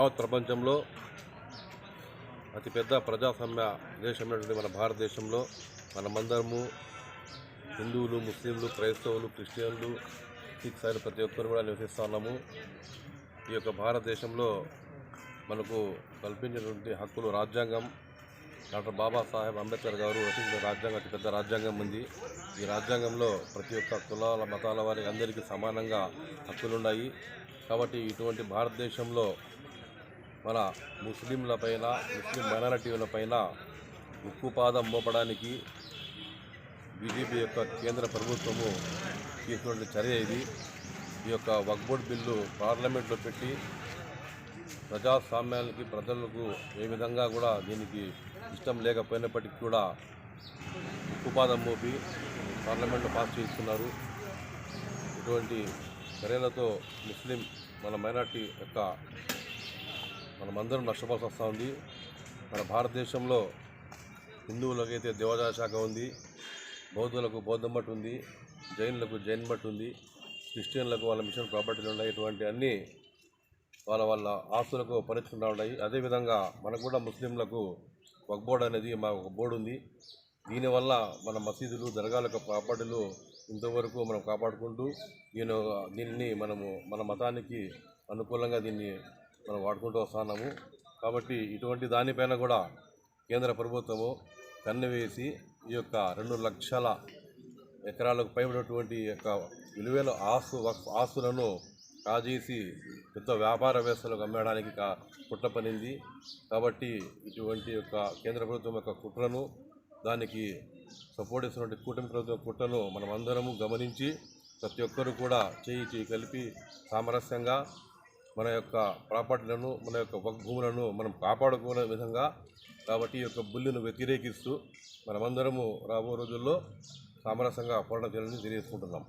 యావత్ ప్రపంచంలో అతిపెద్ద ప్రజాస్వామ్య దేశమైనటువంటి మన భారతదేశంలో మనమందరము హిందువులు ముస్లింలు క్రైస్తవులు క్రిస్టియన్లు సిక్స్ అయిన ప్రతి ఒక్కరు కూడా నివసిస్తూ ఉన్నాము. ఈ యొక్క భారతదేశంలో మనకు కల్పించినటువంటి హక్కులు రాజ్యాంగం. డాక్టర్ బాబాసాహెబ్ అంబేద్కర్ గారు రచించిన రాజ్యాంగం అతిపెద్ద రాజ్యాంగం ఉంది. ఈ రాజ్యాంగంలో ప్రతి ఒక్క కులాల మతాల వారికి అందరికీ సమానంగా హక్కులు ఉన్నాయి కాబట్టి ఇటువంటి భారతదేశంలో మన ముస్లింల పైన ముస్లిం మైనారిటీల పైన ఉక్కుపాదం మోపడానికి బీజేపీ యొక్క కేంద్ర ప్రభుత్వము తీసుకున్న చర్య ఇది. ఈ యొక్క వక్బోర్డ్ బిల్లు పార్లమెంట్లో పెట్టి ప్రజాస్వామ్యానికి ప్రజలకు ఏ విధంగా కూడా దీనికి ఇష్టం లేకపోయినప్పటికీ కూడా ఉక్కుపాదం మోపి పార్లమెంట్లో పాస్ చేస్తున్నారు ఇటువంటి చర్యలతో ముస్లిం మన మైనార్టీ యొక్క మనమందరం నష్టపోవాల్సి వస్తూ ఉంది. మన భారతదేశంలో హిందువులకైతే దేవాదాయ శాఖ ఉంది. బౌద్ధులకు బౌద్ధం బట్టి ఉంది. జైనులకు జైన్ బట్టి ఉంది. క్రిస్టియన్లకు వాళ్ళ మిషన్ ప్రాపర్టీలు ఉన్నాయి. ఇటువంటి అన్నీ వాళ్ళ వాళ్ళ ఆస్తులకు పరిస్థితులు ఉన్నాయి. అదేవిధంగా మనకు కూడా ముస్లింలకు ఒక బోర్డు అనేది మా ఒక బోర్డు ఉంది. దీనివల్ల మన మసీదులు దర్గాల యొక్క ప్రాపర్టీలు ఇంతవరకు మనం కాపాడుకుంటూ దీని దీనిని మనము మన మతానికి అనుకూలంగా దీన్ని మనం వాడుకుంటూ వస్తున్నాము. కాబట్టి ఇటువంటి దానిపైన కూడా కేంద్ర ప్రభుత్వము కన్ను వేసి ఈ యొక్క రెండు లక్షల ఎకరాలకు పైబడినటువంటి యొక్క విలువైన ఆస్తు ఆస్తులను కాజేసి పెద్ద వ్యాపార వ్యవస్థలకు అమ్మడానికి కా కుట్ర పనింది. కాబట్టి ఇటువంటి యొక్క కేంద్ర ప్రభుత్వం యొక్క కుట్రను దానికి సపోర్ట్ ఇస్తున్నటువంటి కూటమి ప్రభుత్వం కుట్రను మనం అందరము గమనించి ప్రతి ఒక్కరూ కూడా చేయి చేయి కలిపి సామరస్యంగా మన యొక్క ప్రాపర్టీలను మన యొక్క వక్ భూములను మనం కాపాడుకునే విధంగా కాబట్టి ఈ యొక్క బిల్లును వ్యతిరేకిస్తూ మనమందరము రాబో రోజుల్లో సామరస్యంగా పోరాటం చేయాలని తెలియజేసుకుంటున్నాం.